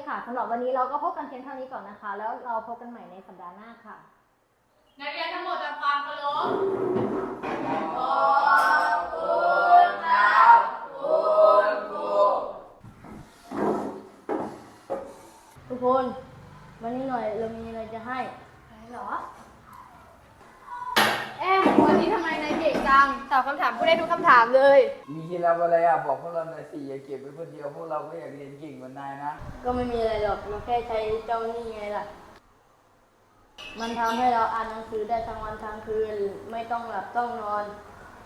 เคค่ะสำหรับวันนี้เราก็พบกันเพียงเท่านี้ก่อนนะคะ แล้วเราพบกันใหม่ในสัปดาห์หน้าค่ะ นักเรียนทั้งหมดทำความเคารพทุกคน วันนี้หน่อยเรามีอะไรจะให้อะไรเหรอแอมวันนี้ทำไมนายเก่งจัง ตอบคำถามผู้ได้ทุกคำถามเลย มีเคล็ดลับอะไรอะ บอกพวกเราหน่อยสิอย่าเก็บไว้คนเดียวพวกเราก็อยากเรียนเก่งเหมือนนายนะ ก็ไม่มีอะไรหรอกเราแค่ใช้เจ้านี่ไงล่ะ มันทำให้เราอ่านหนังสือได้ทั้งวันทั้งคืน ไม่ต้องหลับต้องนอน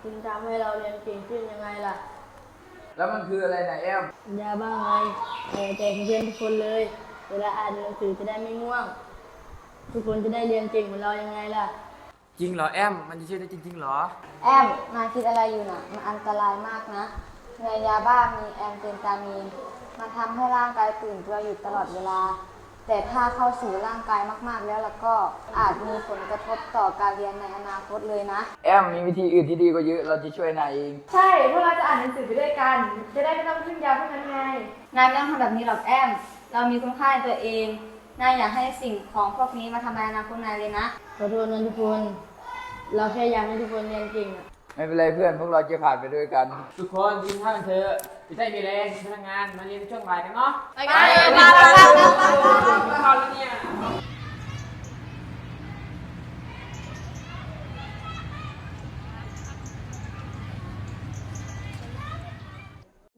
จึงทำให้เราเรียนเก่งขึ้นยังไงล่ะ แล้วมันคืออะไรนะแอมยาบ้างไงเออแจกเพื่อนทุกคนเลย เวลาอ่านหนังสือจะได้ไม่ง่วง ทุกคนจะได้เรียนเก่งเหมือนเรายังไงล่ะ จริงเหรอแอม มันจะช่วยได้จริงๆเหรอ แอมนายคิดอะไรอยู่น่ะ มันอันตรายมากนะ ในยาบ้ามีแอมเฟตามีน มันทำให้ร่างกายตื่นตัวอยู่ตลอดเวลา แต่ถ้าเข้าสู่ร่างกายมากๆแล้วแล้วก็อาจมีผลกระทบต่อการเรียนในอนาคตเลยนะ แอมมีวิธีอื่นที่ดีกว่าเยอะ เราจะช่วยนายเอง ใช่ พวกเราจะอ่านหนังสือไปด้วยกัน จะได้ไม่ต้องพึ่งยาพวกนั้นไง นายไม่ต้องทำแบบนี้หรอกแอม เรามีคุณค่าในตัวเอง นายอย่าให้สิ่งของพวกนี้มาทำลายอนาคตนายเลยนะ ขอโทษนะทุกคน เราแค่อยากให้ทุกคนเรียนเก่งอะไม่เป็นไรเพื่อนพวกเราจะผ่านไปด้วยกัน ทุกคนกินข้าวกันเถอะจะได้มีแรงพนักงานมาเรียนในช่วงบ่ายกันเนาะไปกันเลยมาไปไปไปไปข้าวแล้วเนี่ย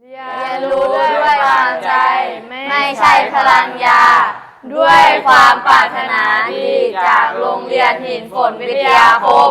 เรียนรู้ด้วยวางใจ ไม่ใช่พลังยา ด้วยความปรารถนาดีจากโรงเรียนหินฝนวิทยาคม